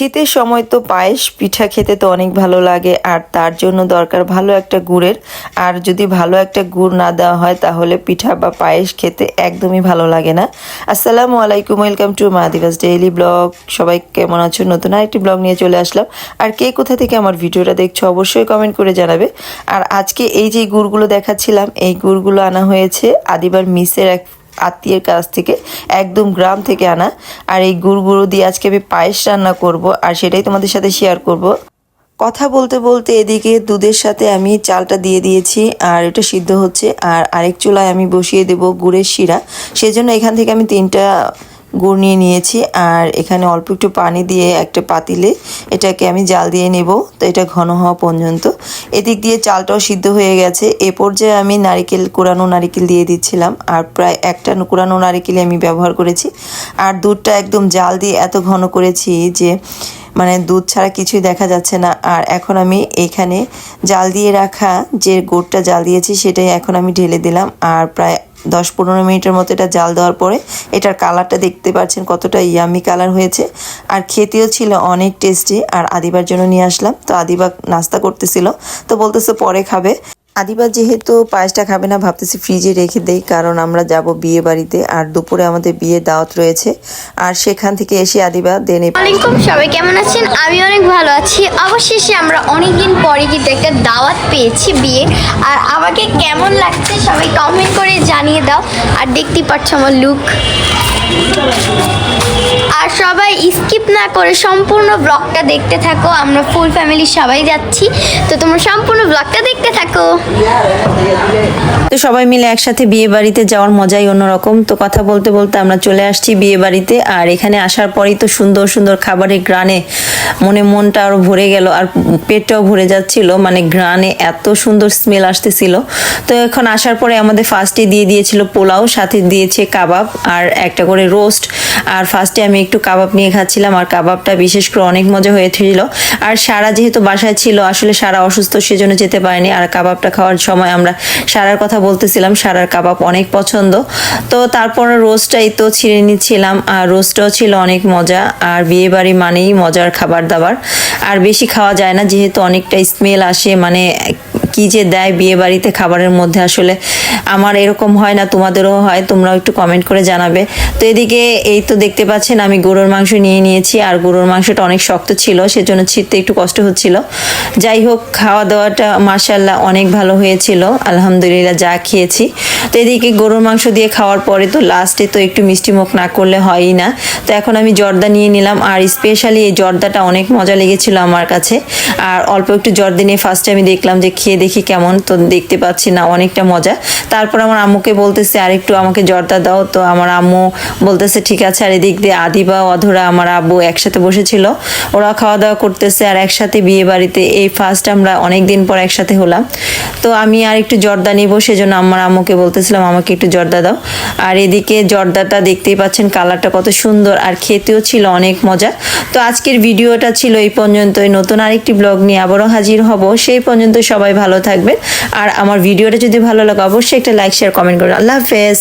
শীতের সময় তো পায়েস, পিঠা খেতে তো অনেক ভালো লাগে, আর তার জন্য দরকার ভালো একটা গুড়ের। আর যদি ভালো একটা গুড় না দেওয়া হয়, তাহলে পিঠা বা পায়েস খেতে একদমই ভালো লাগে না। আসসালামু আলাইকুম, ওয়েলকাম টু মাদিবাস ডেইলি ব্লগ। সবাই কেমন আছো? নতুন আরেকটি ব্লগ নিয়ে চলে আসলাম। আর কে কোথা থেকে আমার ভিডিওটা দেখছ, অবশ্যই কমেন্ট করে জানাবে। আর আজকে এই যে গুড়গুলো দেখাচ্ছিলাম, এই গুড়গুলো আনা হয়েছে আদিবার মিসের এক আত্মীয়ের কাছ থেকে একদম গ্রাম থেকে আনা। আর এই গুড় গুঁড়ো দিয়ে আজকে আমি পায়েস রান্না করব আর সেটাই তোমাদের সাথে শেয়ার করব। কথা বলতে বলতে এদিকে দুধের সাথে আমি চালটা দিয়ে দিয়েছি আর এটা সিদ্ধ হচ্ছে। আর আরেক চুলায় আমি বসিয়ে দেব গুড়ের শিরা। সেজন্য এখান থেকে আমি তিনটা গুড় নিয়ে নিয়েছি আর এখানে অল্প একটু পানি দিয়ে একটা পাতিলে এটাকে আমি জাল দিয়ে নেব। তো এটা ঘন হওয়া পর্যন্ত। এদিক দিয়ে চালটাও সিদ্ধ হয়ে গেছে। এ পর্যায়ে আমি নারিকেল কোরানো নারিকেল দিয়ে দিচ্ছিলাম। আর প্রায় একটা কোরানো নারিকেলই আমি ব্যবহার করেছি। আর দুধটা একদম জাল দিয়ে এত ঘন করেছি যে মানে দুধ ছাড়া কিছুই দেখা যাচ্ছে না। আর এখন আমি এখানে জাল দিয়ে রাখা যে গুড়টা জাল দিয়েছি, সেটাই এখন আমি ঢেলে দিলাম। আর প্রায় দশ পনেরো মিনিটের মতো এটা জাল দেওয়ার পরে এটার কালারটা দেখতে পাচ্ছেন কতটা ইয়ামি কালার হয়েছে। আর খেতেও ছিল অনেক টেস্টি আর আদিবার জন্য নিয়ে আসলাম। তো আদিবা নাস্তা করতেছিল। তো বলতেছে পরে খাবে। আদিবা যেহেতু পায়েসটা খাবে না, ভাবতেছি ফ্রিজে রেখে দেই, কারণ আমরা যাব বিয়ে বাড়িতে আর দুপুরে আমাদের বিয়ে দাওয়াত রয়েছে। আর সেখান থেকে এসে আদিবা দেনে সবাই কেমন আছেন? আমি অনেক ভালো আছি। অবশেষে আমরা অনেকদিন পরে কিন্তু একটা দাওয়াত পেয়েছি বিয়ে। আর আমাকে কেমন লাগছে সবাই কমেন্ট করে জানিয়ে দাও। আর দেখতেই পাচ্ছ আমার লুক আর সবাই না করে সম্পূর্ণ ব্লগটা দেখতে থাকো। আমরা ফুল ফ্যামিলি সবাই যাচ্ছি। তো তোমরা সম্পূর্ণ ব্লগটা দেখতে থাকো। তো সবাই মিলে একসাথে বিয়ে বাড়িতে যাওয়ার মজাই অন্যরকম। তো কথা বলতে বলতে আমরা চলে আসছি বিয়ে বাড়িতে। আর এখানে আসার পরেই তো সুন্দর সুন্দর খাবারের গ্রানে মনে মনটা আরও ভরে গেল আর পেটটাও ভরে যাচ্ছিল। মানে গ্রানে এত সুন্দর স্মেল আসতেছিল। তো এখন আসার পরে আমাদের ফার্স্টে দিয়ে দিয়েছিল পোলাও, সাথে দিয়েছে কাবাব আর একটা করে রোস্ট আর ফার্স্টে আমি একটু কাবাব নিয়ে খাচ্ছিলাম আর কাবাবটা বিশেষ করে অনেক মজা হয়েছিল আর সারা যেহেতু বাসায় ছিল, আসলে সারা অসুস্থ সেজন্য যেতে পারেনি। আর কাবাবটা খাওয়ার সময় আমরা সারার কথা বলতেছিলাম, সারার কাবাব অনেক পছন্দ। তো তারপরে রোস্টটাই তো ছিঁড়ে নিচ্ছিলাম। আর রোস্টটাও ছিল অনেক মজা। আর বিয়ে বাড়ি মানেই মজার খাবার। দাবার। আর বেশি খাওয়া যায় না যেহেতু অনেকটা স্মেল আসে মানে কি যে দেয় বিয়ে বাড়িতে খাবারের মধ্যে আসলে আমার এরকম হয় না, তোমাদেরও হয়, তোমরাও একটু কমেন্ট করে জানাবে। তো এদিকে এই তো দেখতে পাচ্ছেন, আমি গরুর মাংস নিয়ে নিয়েছি, আর গরুর মাংসটা অনেক শক্ত ছিল, সেজন্য ছিঁড়তে একটু কষ্ট হচ্ছিল। যাই হোক খাওয়া দাওয়াটা মার্শাল্লাহ অনেক ভালো হয়েছিল, আলহামদুলিল্লাহ যা খেয়েছি। তো এদিকে গরুর মাংস দিয়ে খাওয়ার পরে তো লাস্টে তো একটু মিষ্টি মুখ না করলে হয়ই না। তো এখন আমি জর্দা নিয়ে নিলাম, আর স্পেশালি এই জর্দাটা অনেক মজা লেগেছিল আমার কাছে। আর অল্প একটু জর্দা নিয়ে ফার্স্টে আমি দেখলাম যে খেয়ে কেমন তো দেখতে পাচ্ছি না, অনেকটা মজা। তারপর আমার আম্মুকে বলতেছে আর একটু আমাকে জর্দা দাও। তো আমার আম্মু বলতেছে, ঠিক আছে। আর এদিক দিয়ে আদিবা, অধরা, আমার আব্বু একসাথে বসেছিল। ওরা খাওয়া দাওয়া করতেছে আর একসাথে বিয়ে বাড়িতে। এই ফার্স্ট আমরা অনেক দিন পর একসাথে হলাম। তো আমি আর একটু জর্দা নিব, সেজন্য আমার আম্মুকে বলতেছিলাম, আমাকে একটু জর্দা দাও। আর এদিকে জর্দাটা দেখতেই পাচ্ছেন, কালারটা কত সুন্দর আর খেতেও ছিল অনেক মজা। তো আজকের ভিডিওটা ছিল এই পর্যন্তই। নতুন আরেকটি ব্লগ নিয়ে আবারও হাজির হব। সেই পর্যন্ত সবাই ভালো থাকবেন। আর আমার ভিডিওটা যদি ভালো লাগে, অবশ্যই একটা লাইক শেয়ার কমেন্ট করুন আল্লাহ হাফেজ।